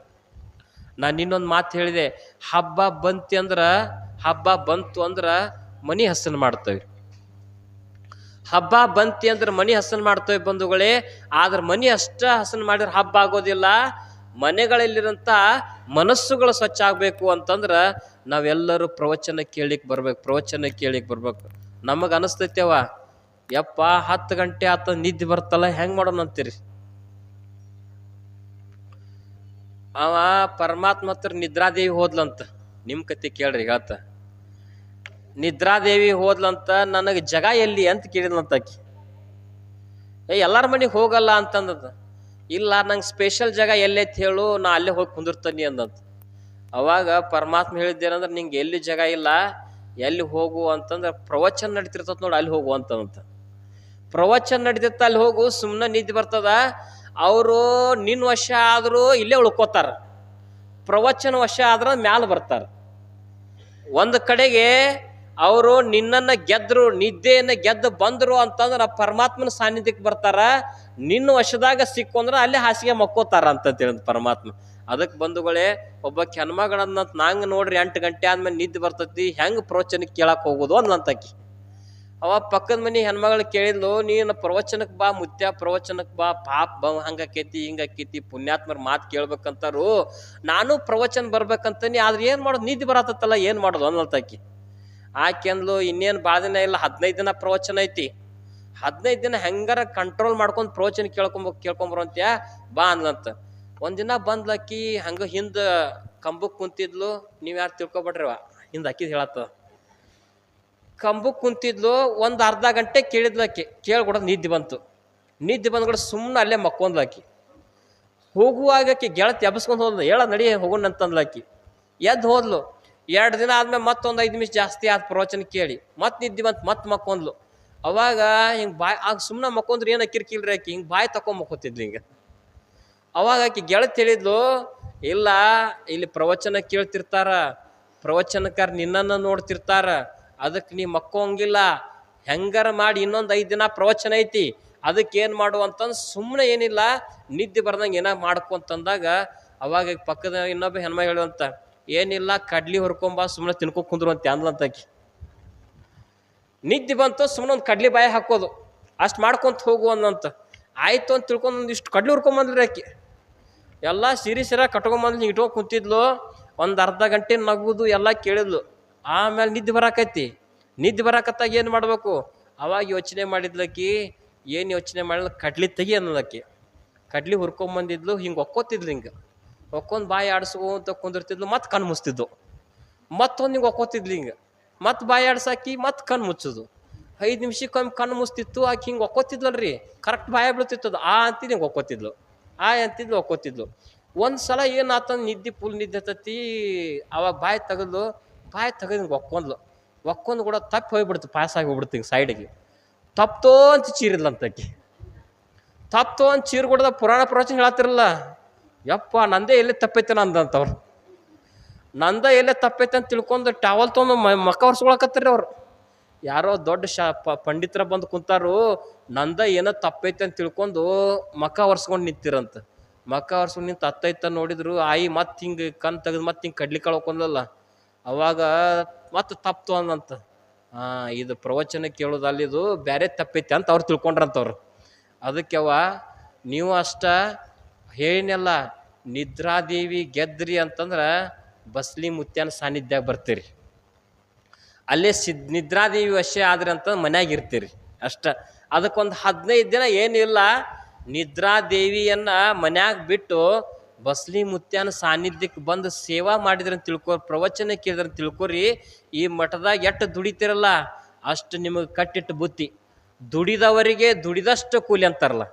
ನಾನು ಇನ್ನೊಂದು ಮಾತು ಹೇಳಿದೆ, ಹಬ್ಬ ಬಂತಿ ಅಂದ್ರೆ, ಹಬ್ಬ ಬಂತು ಅಂದ್ರೆ ಮನಿ ಹಸನ್ ಮಾಡ್ತೇವೆ ಹಬ್ಬ ಬಂತಿ ಅಂದ್ರೆ ಮನಿ ಹಸನ್ ಮಾಡ್ತೇವೆ ಬಂಧುಗಳೇ, ಆದ್ರೆ ಮನಿ ಅಷ್ಟ ಹಸನ್ ಮಾಡಿದ್ರೆ ಹಬ್ಬ ಆಗೋದಿಲ್ಲ. ಮನೆಗಳಲ್ಲಿರೋಂಥ ಮನಸ್ಸುಗಳು ಸ್ವಚ್ಛ ಆಗಬೇಕು ಅಂತಂದ್ರೆ ನಾವೆಲ್ಲರೂ ಪ್ರವಚನ ಕೇಳಿಕ್ ಬರ್ಬೇಕು, ಪ್ರವಚನ ಕೇಳಿಕ್ ಬರ್ಬೇಕು. ನಮಗೆ ಅನಿಸ್ತೈತೆವ ಯಪ್ಪ ಹತ್ತು ಗಂಟೆ ಆತ ನಿದ್ದೆ ಬರ್ತಲ್ಲ, ಹೆಂಗೆ ಮಾಡೋಣ ಅಂತೀರಿ ಅವ ಪರಮಾತ್ಮ ಹತ್ರ ನಿದ್ರಾದೇವಿ ಹೋದ್ಲಂತ. ನಿಮ್ಮ ಕತೆ ಕೇಳ್ರಿ ಹೇಳ್ತ. ನಿದ್ರಾದೇವಿ ಹೋದ್ಲಂತ ನನಗೆ ಜಗ ಎಲ್ಲಿ ಅಂತ ಕೇಳಿದ್ಲಂತ ಆಕಿ. ಏ, ಎಲ್ಲಾರ ಮನೆಗೆ ಹೋಗಲ್ಲ ಅಂತಂದದ. ಇಲ್ಲ, ನಂಗೆ ಸ್ಪೆಷಲ್ ಜಾಗ ಎಲ್ಲೈತಿ ಹೇಳು, ನಾ ಅಲ್ಲೇ ಹೋಗಿ ಕುಂದಿರ್ತೀನಿ ಅಂದಂತ. ಅವಾಗ ಪರಮಾತ್ಮ ಹೇಳಿದ್ದೇನಂದ್ರೆ, ನಿಂಗೆ ಎಲ್ಲಿ ಜಾಗ ಇಲ್ಲ, ಎಲ್ಲಿ ಹೋಗು ಅಂತಂದ್ರೆ ಪ್ರವಚನ ನಡೀತಿರ್ತದ ನೋಡಿ, ಅಲ್ಲಿ ಹೋಗು ಅಂತಂತ. ಪ್ರವಚನ ನಡೀತಿರ್ತ ಅಲ್ಲಿ ಹೋಗು ಸುಮ್ಮನೆ ನಿದ್ದೆ ಬರ್ತದ. ಅವರು ನಿನ್ನ ವರ್ಷ ಆದರೂ ಇಲ್ಲೇ ಉಳ್ಕೋತಾರ. ಪ್ರವಚನ ವಶ ಆದ್ರೆ ಮ್ಯಾಲ ಬರ್ತಾರೆ. ಒಂದು ಕಡೆಗೆ ಅವರು ನಿನ್ನನ್ನು ಗೆದ್ರು, ನಿದ್ದೆಯನ್ನು ಗೆದ್ದು ಬಂದರು ಅಂತಂದ್ರೆ ಪರಮಾತ್ಮನ ಸಾನ್ನಿಧ್ಯಕ್ಕೆ ಬರ್ತಾರ. ನಿನ್ನ ವಶದಾಗ ಸಿಕ್ಕು ಅಂದ್ರೆ ಅಲ್ಲೇ ಹಾಸಿಗೆ ಮಕ್ಕೋತಾರ ಅಂತ ಹೇಳಿದ್ ಪರಮಾತ್ಮ. ಅದಕ್ಕೆ ಬಂಧುಗಳೇ ಒಬ್ಬ ಹೆಣ್ಮಗಳನ್ನ ನಂಗೆ ನೋಡ್ರಿ ಎಂಟು ಗಂಟೆ ಆದ್ಮೇಲೆ ನಿದ್ದೆ ಬರ್ತೈತಿ, ಹೆಂಗೆ ಪ್ರವಚನಕ್ಕೆ ಕೇಳಕ್ಕೆ ಹೋಗೋದು ಅಂದ್ಲಂತಾಕಿ ಅವ ಪಕ್ಕದ ಮನೆ ಹೆಣ್ಮಗಳು ಕೇಳಿದ್ಲು, ನೀನು ಪ್ರವಚನಕ್ಕೆ ಬಾ ಮುತ್ಯ ಪ್ರವಚನಕ್ಕೆ ಬಾ, ಪಾಪ ಬ ಹಂಗಾಕೈತಿ ಹಿಂಗಾಕೈತಿ ಪುಣ್ಯಾತ್ಮರ ಮಾತು ಕೇಳ್ಬೇಕಂತಾರು, ನಾನು ಪ್ರವಚನ ಬರ್ಬೇಕಂತಾನಿ, ಆದ್ರೆ ಏನು ಮಾಡೋದು, ನಿದ್ದೆ ಬರತ್ತಲ್ಲ ಏನು ಮಾಡೋದು? ಅನ್ನಲ್ತಾಕಿ ಆಕೆ. ಅಂದ್ಲು, ಇನ್ನೇನು ಭಾಳ ದಿನ ಇಲ್ಲ, ಹದಿನೈದು ದಿನ ಪ್ರವಚನ ಐತಿ. ಹದಿನೈದು ದಿನ ಹೆಂಗಾರ ಕಂಟ್ರೋಲ್ ಮಾಡ್ಕೊಂಡು ಪ್ರವಚನ ಕೇಳ್ಕೊಂಬ ಕೇಳ್ಕೊಂಬರಂತ್ಯ ಬಾ ಅಂದ್ಲಂತ. ಒಂದಿನ ಬಂದ್ಲಕ್ಕಿ ಹಂಗ ಹಿಂದ ಕಂಬಕ್ಕೆ ಕುಂತಿದ್ಲು, ನೀವು ಯಾರು ತಿಳ್ಕೊಬೇಡ್ರಿವ ಹಿಂದೆ ಅಕ್ಕಿದ್ ಹೇಳತ್ತದ. ಕಂಬಕ್ಕೆ ಕುಂತಿದ್ಲು, ಒಂದು ಅರ್ಧ ಗಂಟೆ ಕೇಳಿದ್ಲಾಕಿ ಕೇಳ್ಕೊಡೋದು ನಿದ್ದೆ ಬಂತು. ನಿದ್ದೆ ಬಂದ್ಕೊಡ ಸುಮ್ಮನೆ ಅಲ್ಲೇ ಮಕ್ಕೊಂದ್ಲಾಕಿ ಹೋಗುವಾಗ ಆಕಿ ಗೆಳತಿ ಎಬ್ಸ್ಕೊಂಡು ಹೋದ್ಲು. ಹೇಳ, ನಡಿ, ಹೋಗೋಣ ಅಂತಂದ್ಲಾಕಿ ಎದ್ದು ಹೋದ್ಲು. ಎರಡು ದಿನ ಆದ್ಮೇಲೆ ಮತ್ತೊಂದು ಐದು ನಿಮಿಷ ಜಾಸ್ತಿ ಆದ ಪ್ರವಚನ ಕೇಳಿ. ಮತ್ತೆ ನಿದ್ದೆ ಬಂತು, ಮತ್ತೆ ಮಕ್ಕೊಂದ್ಲು. ಅವಾಗ ಹಿಂಗೆ ಬಾಯ್, ಆಗ ಸುಮ್ಮನೆ ಮಕ್ಕೊಂದ್ರೆ ಏನು ಕಿರ್ಕಿಲ್ರಿ ಆಕಿ? ಹಿಂಗೆ ಬಾಯಿ ತಕೊಂಡ್ ಮಕ್ಕೋತಿದ್ಲಿ ಹಿಂಗೆ. ಅವಾಗ ಆಕಿ ಗೆಳತಿ ಹೇಳಿದ್ಲು, ಇಲ್ಲ, ಇಲ್ಲಿ ಪ್ರವಚನ ಕೇಳ್ತಿರ್ತಾರ. ಪ್ರವಚನಕಾರ ನಿನ್ನನ್ನು ನೋಡ್ತಿರ್ತಾರ. ಅದಕ್ಕೆ ನೀ ಮಕ್ಕೋಂಗಿಲ್ಲ. ಹೆಂಗಾರ ಮಾಡಿ ಇನ್ನೊಂದು ಐದು ದಿನ ಪ್ರವಚನ ಐತಿ. ಅದಕ್ಕೆ ಏನು ಮಾಡು ಅಂತಂದು ಸುಮ್ಮನೆ ಏನಿಲ್ಲ. ನಿದ್ದೆ ಬರ್ದಂಗೆ ಏನಾಗ ಮಾಡ್ಕೊ ಅಂತಂದಾಗ ಅವಾಗ ಪಕ್ಕದ ಇನ್ನೊಬ್ಬ ಹೆಣ್ಮ ಹೇಳುವಂತ, ಏನಿಲ್ಲ, ಕಡ್ಲಿ ಹೊರ್ಕೊಂಬ ಸುಮ್ಮನೆ ತಿನ್ಕೊ ಕುಂದ್ರು ಅಂತ ಅಂದ್ಲಂತಕಿ ನಿದ್ದೆ ಬಂತು ಸುಮ್ಮನೆ ಒಂದು ಕಡ್ಲಿ ಬಾಯಿ ಹಾಕೋದು. ಅಷ್ಟು ಮಾಡ್ಕೊಂತ ಹೋಗು ಅಂದಂತ ಆಯ್ತು ಅಂತ ತಿಳ್ಕೊಂಡು ಒಂದಿಷ್ಟು ಕಡ್ಲಿ ಹುರ್ಕೊಂಬಂದ್ರಿ ಆಕಿ. ಎಲ್ಲ ಸಿರಿ ಸಿರ ಕಟ್ಕೊಂಬಂದು ಹಿಂಗೆ ಇಟ್ಕೊಂಡು ಕುಂತಿದ್ಲು. ಒಂದು ಅರ್ಧ ಗಂಟೆ ನಗುದು, ಎಲ್ಲ ಕೇಳಿದ್ಲು. ಆಮೇಲೆ ನಿದ್ದೆ ಬರಾಕೈತಿ ನಿದ್ದೆ ಬರಾಕತ್ತಾಗ ಏನು ಮಾಡಬೇಕು? ಅವಾಗ ಯೋಚನೆ ಮಾಡಿದ್ಲಕ್ಕಿ ಏನು ಯೋಚನೆ ಮಾಡಿಲ್ಲ ಕಡ್ಲಿ ತೆಗಿ ಅನ್ನೋದಕ್ಕೆ. ಕಡ್ಲಿ ಹುರ್ಕೊಂಬಂದಿದ್ಲು, ಹಿಂಗೆ ಒಕ್ಕೋತಿದ್ಲು ಹಿಂಗೆ. ಒಕ್ಕೊಂದು ಬಾಯಿ ಆಡಿಸ್ಕೊಂತ ಕುಂದಿರ್ತಿದ್ಲು, ಮತ್ತೆ ಕಣ್ಣು ಮುಚ್ತಿದ್ವು. ಮತ್ತೊಂದು ಹಿಂಗೆ ಒಕ್ಕೋತಿದ್ಲು ಹಿಂಗೆ. ಮತ್ತೆ ಬಾಯಿ ಆಡ್ಸಾಕಿ ಮತ್ತೆ ಕಣ್ಣು ಮುಚ್ಚೋದು. ಐದು ನಿಮಿಷಕ್ಕೊಮ್ಮೆ ಕಣ್ಣು ಮುಚ್ತಿತ್ತು, ಆಕಿ ಹಿಂಗೆ ಒಕ್ಕೋತಿದ್ಲಲ್ರಿ. ಕರೆಕ್ಟ್ ಬಾಯ ಅದು. ಆ ಅಂತಿದ್ದು ಹಿಂಗೆ ಒಕ್ಕೋತಿದ್ಲು. ಆ ಅಂತಿದ್ಲು ಒಕ್ಕೋತಿದ್ಲು. ಒಂದು ಸಲ ಏನಾತಂದು ನಿದ್ದೆ ಫುಲ್ ನಿದ್ದೆ ಹತ್ತತಿ ಅವಾಗ ಬಾಯಿ ತೆಗೆದ್ಲು ಬಾಯಿ ತೆಗೆದು ಒಕ್ಕೊಂದ್ಲು. ಒಕ್ಕೊಂದು ಕೂಡ ತಪ್ಪಿ ಹೋಗ್ಬಿಡ್ತು ಪಾಯಸ ಹೋಗ್ಬಿಡ್ತು ಹಿಂಗೆ ಸೈಡಿಗೆ ತಪ್ತೋ ಅಂತ ಅಕ್ಕಿ ತಪ್ತೋ ಅಂತ ಚೀರ್ ಕೊಡದ ಪುರಾಣ ಪ್ರವಚನ ಹೇಳತ್ತಿರಲ್ಲ. ಯಪ್ಪ, ನಂದೇ ಎಲ್ಲಿ ತಪ್ಪೈತೆ ನಂದಂತವ್ರು ನಂದ ಎಲ್ಲೇ ತಪ್ಪೈತೆ ಅಂತ ತಿಳ್ಕೊಂಡು ಟಾವಲ್ ತೊಗೊಂಡು ಮಕ್ಕ ಒರ್ಸ್ಕೊಳಕತ್ತಾರ ಅವ್ರು. ಯಾರೋ ದೊಡ್ಡ ಶಾ ಪಂಡಿತರ ಬಂದು ಕುಂತಾರು, ನಂದ ಏನೋ ತಪ್ಪೈತೆ ಅಂತ ತಿಳ್ಕೊಂಡು ಮಕ್ಕ ಒರ್ಸ್ಕೊಂಡು ನಿಂತಿರಂತ. ಮಕ್ಕ ಒರ್ಸ್ಕೊಂಡು ನಿಂತು ಅತ್ತೈತ ನೋಡಿದ್ರು, ಆಯಿ ಮತ್ತೆ ಹಿಂಗೆ ಕಣ್ ತೆಗೆದು ಮತ್ತೆ ಹಿಂಗೆ ಕಡ್ಲಿ ಕಳ್ಕೊಂಡಲ್ಲ ಅವಾಗ ಮತ್ತೆ ತಪ್ಪು ಅಂದಂತ. ಹಾಂ, ಇದು ಪ್ರವಚನ ಕೇಳೋದಲ್ಲಿದು ಬೇರೆ ತಪ್ಪೈತೆ ಅಂತ ಅವ್ರು ತಿಳ್ಕೊಂಡ್ರಂತವ್ರು. ಅದಕ್ಕೆ ಅವ ನೀವು ಅಷ್ಟ ಏನೆಲ್ಲ ನಿದ್ರಾದೇವಿ ಗೆದ್ರಿ ಅಂತಂದ್ರೆ ಬಸ್ಲಿ ಮುತ್ಯಾನ ಸಾನ್ನಿಧ್ಯ ಬರ್ತೀರಿ. ಅಲ್ಲೇ ಸಿದ್ ನಿದ್ರಾದೇವಿ ವಶ ಆದ್ರಿ ಅಂತ ಮನ್ಯಾಗ ಇರ್ತೀರಿ ಅಷ್ಟ. ಅದಕ್ಕೊಂದು ಹದಿನೈದು ದಿನ ಏನಿಲ್ಲ, ನಿದ್ರಾದೇವಿಯನ್ನ ಮನ್ಯಾಗ ಬಿಟ್ಟು ಬಸ್ಲಿ ಮುತ್ಯಾನ ಸಾನ್ನಿಧ್ಯಕ್ಕೆ ಬಂದು ಸೇವಾ ಮಾಡಿದ್ರಂತ ತಿಳ್ಕೊ ಪ್ರವಚನ ಕೇಳಿದ್ರಂತ ತಿಳ್ಕೊರಿ, ಈ ಮಠದಾಗ ಎಷ್ಟು ದುಡಿತಿರಲ್ಲ ಅಷ್ಟು ನಿಮಗೆ ಕಟ್ಟಿಟ್ಟು ಬುತ್ತಿ. ದುಡಿದವರಿಗೆ ದುಡಿದಷ್ಟು ಕೂಲಿ ಅಂತಾರಲ್ಲ.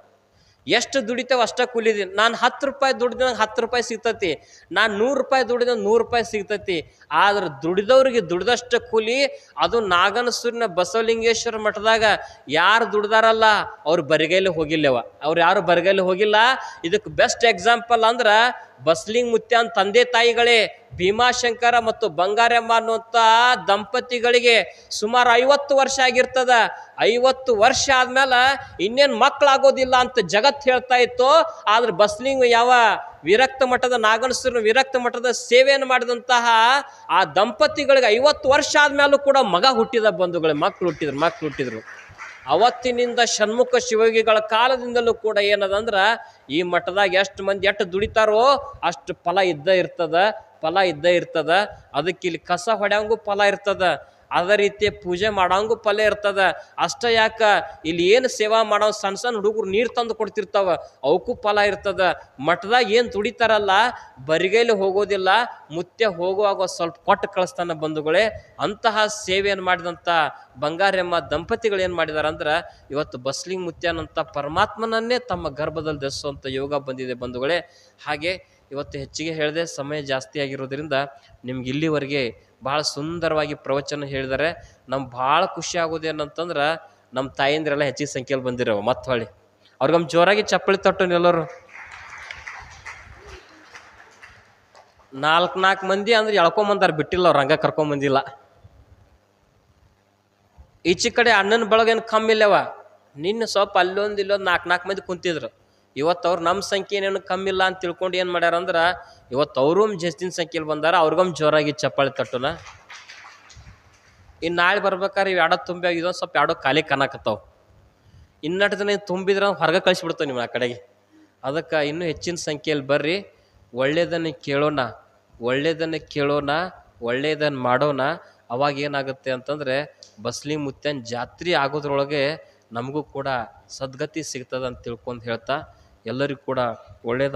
ಎಷ್ಟು ದುಡಿತೇವೆ ಅಷ್ಟೇ ಕೂಲಿದಿ. ನಾನು ಹತ್ತು ರೂಪಾಯಿ ದುಡಿದಂಗೆ ಹತ್ತು ರೂಪಾಯಿ ಸಿಗ್ತತಿ. ನಾನು ನೂರು ರೂಪಾಯಿ ದುಡಿದ ನೂರು ರೂಪಾಯಿ ಸಿಗ್ತತಿ. ಆದ್ರೆ ದುಡಿದವ್ರಿಗೆ ದುಡಿದಷ್ಟು ಕೂಲಿ, ಅದು ನಾಗನಸೂರಿನ ಬಸವಲಿಂಗೇಶ್ವರ ಮಠದಾಗ ಯಾರು ದುಡ್ದಾರಲ್ಲ, ಅವ್ರು ಬರಿಗೈಲಿ ಹೋಗಿಲ್ಲವ. ಅವ್ರು ಯಾರು ಬರಿಗೈಲಿ ಹೋಗಿಲ್ಲ. ಇದಕ್ಕೆ ಬೆಸ್ಟ್ ಎಕ್ಸಾಂಪಲ್ ಅಂದ್ರೆ ಬಸ್ಲಿಂಗ್ ಮುತ್ಯಾನ್ ತಂದೆ ತಾಯಿಗಳೇ ಭೀಮಾಶಂಕರ ಮತ್ತು ಬಂಗಾರಮ್ಮ ಅನ್ನುವಂಥ ದಂಪತಿಗಳಿಗೆ ಸುಮಾರು ಐವತ್ತು ವರ್ಷ ಆಗಿರ್ತದ. ಐವತ್ತು ವರ್ಷ ಆದ್ಮೇಲೆ ಇನ್ನೇನು ಮಕ್ಕಳಾಗೋದಿಲ್ಲ ಅಂತ ಜಗತ್ ಹೇಳ್ತಾ ಇತ್ತು. ಆದ್ರೆ ಬಸ್ಲಿಂಗ್ ಯಾವ ವಿರಕ್ತ ಮಠದ ನಾಗನಸರು ವಿರಕ್ತ ಮಠದ ಸೇವೆಯನ್ನು ಮಾಡಿದಂತಹ ಆ ದಂಪತಿಗಳಿಗೆ ಐವತ್ತು ವರ್ಷ ಆದ್ಮೇಲೂ ಕೂಡ ಮಗ ಹುಟ್ಟಿದ ಬಂಧುಗಳು ಮಕ್ಕಳು ಹುಟ್ಟಿದ್ರು ಮಕ್ಕಳು ಹುಟ್ಟಿದ್ರು. ಅವತ್ತಿನಿಂದ ಷಣ್ಮುಖ ಶಿವಯೋಗಿಗಳ ಕಾಲದಿಂದಲೂ ಕೂಡ ಏನದಂದ್ರ ಈ ಮಠದಾಗ ಎಷ್ಟು ಮಂದಿ ಎಷ್ಟು ದುಡಿತಾರೋ ಅಷ್ಟು ಫಲ ಇದ್ದ ಇರ್ತದ. ಫಲ ಇದ್ದೇ ಇರ್ತದ. ಅದಕ್ಕೆ ಇಲ್ಲಿ ಕಸ ಹೊಡೆಯಂಗೂ ಫಲ ಇರ್ತದ. ಅದೇ ರೀತಿ ಪೂಜೆ ಮಾಡೋಂಗೂ ಫಲ ಇರ್ತದ. ಅಷ್ಟ ಯಾಕ ಇಲ್ಲಿ ಏನು ಸೇವಾ ಮಾಡೋ ಸಣ್ಣ ಸಣ್ಣ ಹುಡುಗರು ನೀರು ತಂದು ಕೊಡ್ತಿರ್ತಾವ, ಅವಕ್ಕೂ ಫಲ ಇರ್ತದ. ಮಠದಾಗ ಏನು ದುಡಿತಾರಲ್ಲ, ಬರಿಗೈಲಿ ಹೋಗೋದಿಲ್ಲ ಮುತ್ತೆ ಹೋಗುವಾಗ ಸ್ವಲ್ಪ ಕೊಟ್ಟು ಕಳಿಸ್ತಾನ ಬಂಧುಗಳೇ. ಅಂತಹ ಸೇವೆಯನ್ನು ಮಾಡಿದಂಥ ಬಂಗಾರಮ್ಮ ದಂಪತಿಗಳು ಏನು ಮಾಡಿದಾರೆ ಅಂದ್ರೆ, ಇವತ್ತು ಬಸ್ಲಿಂಗ್ ಮುತ್ಯಾನಂತ ಪರಮಾತ್ಮನನ್ನೇ ತಮ್ಮ ಗರ್ಭದಲ್ಲಿ ಧರಿಸುವಂಥ ಯೋಗ ಬಂದಿದೆ ಬಂಧುಗಳೇ. ಹಾಗೆ ಇವತ್ತು ಹೆಚ್ಚಿಗೆ ಹೇಳಿದೆ, ಸಮಯ ಜಾಸ್ತಿ ಆಗಿರೋದ್ರಿಂದ ನಿಮ್ಗೆ ಇಲ್ಲಿವರೆಗೆ ಭಾಳ ಸುಂದರವಾಗಿ ಪ್ರವಚನ ಹೇಳಿದರೆ ನಮ್ಗೆ ಭಾಳ ಖುಷಿ ಆಗೋದೇನಂತಂದ್ರೆ ನಮ್ಮ ತಾಯಿಂದ್ರೆಲ್ಲ ಹೆಚ್ಚಿಗೆ ಸಂಖ್ಯೆಯಲ್ಲಿ ಬಂದಿರೋ ಮತ್ತೆ ಹೊಳ್ಳಿ. ನಮ್ಮ ಜೋರಾಗಿ ಚಪ್ಪಳಿ ತಟ್ಟು ಎಲ್ಲರೂ. ನಾಲ್ಕು ನಾಲ್ಕು ಮಂದಿ ಅಂದ್ರೆ ಎಳ್ಕೊಂಬಂದಾರ ಬಿಟ್ಟಿಲ್ಲ ಅವ್ರು, ಹಂಗ ಕರ್ಕೊಂಬಂದಿಲ್ಲ ಈಚೆ ಕಡೆ ಅಣ್ಣನ ಬಳಗೇನು ಕಮ್ಮಿ ಇಲ್ಲವ? ನಿನ್ನೆ ಸ್ವಲ್ಪ ಅಲ್ಲೊಂದು ಇಲ್ಲೊಂದು ನಾಲ್ಕು ನಾಲ್ಕು ಮಂದಿ ಕುಂತಿದ್ರು. ಇವತ್ತು ಅವ್ರು ನಮ್ಮ ಸಂಖ್ಯೆ ಏನೇನು ಕಮ್ಮಿ ಇಲ್ಲ ಅಂತ ತಿಳ್ಕೊಂಡು ಏನು ಮಾಡ್ಯಾರ ಅಂದ್ರೆ, ಇವತ್ತು ಅವರು ಜಾಸ್ತಿನ ಸಂಖ್ಯೆಯಲ್ಲಿ ಬಂದಾರ ಅವ್ರಿಗೊಮ್ಮೆ ಜೋರಾಗಿ ಚಪ್ಪಾಳಿ ತಟ್ಟುನ. ಇನ್ನು ನಾಳೆ ಬರ್ಬೇಕಾದ್ರೆ ಇವು ಎಡೋ ತುಂಬಿ ಇದೊಂದು ಸ್ವಲ್ಪ ಎರಡೋ ಖಾಲಿ ಕಾಣಕತ್ತಾವ. ಇನ್ನಟ್ಟು ದಿನ ತುಂಬಿದ್ರೆ ಹೊರಗೆ ಕಳಿಸ್ಬಿಡ್ತಾವೆ ನಿಮ್ಮ ಆ ಕಡೆಗೆ. ಅದಕ್ಕೆ ಇನ್ನೂ ಹೆಚ್ಚಿನ ಸಂಖ್ಯೆಯಲ್ಲಿ ಬರ್ರಿ ಒಳ್ಳೆಯದನ್ನು ಕೇಳೋಣ ಒಳ್ಳೆಯದನ್ನು ಕೇಳೋಣ ಒಳ್ಳೆಯದನ್ನು ಮಾಡೋಣ. ಅವಾಗ ಏನಾಗುತ್ತೆ ಅಂತಂದರೆ, ಬಸ್ಲಿ ಮುತ್ಯನ್ ಜಾತ್ರೆ ಆಗೋದ್ರೊಳಗೆ ನಮಗೂ ಕೂಡ ಸದ್ಗತಿ ಸಿಗ್ತದೆ ಅಂತ ತಿಳ್ಕೊಂಡು ಹೇಳ್ತಾ ಎಲ್ಲರಿಗೂ ಕೂಡ ಒಳ್ಳೇದ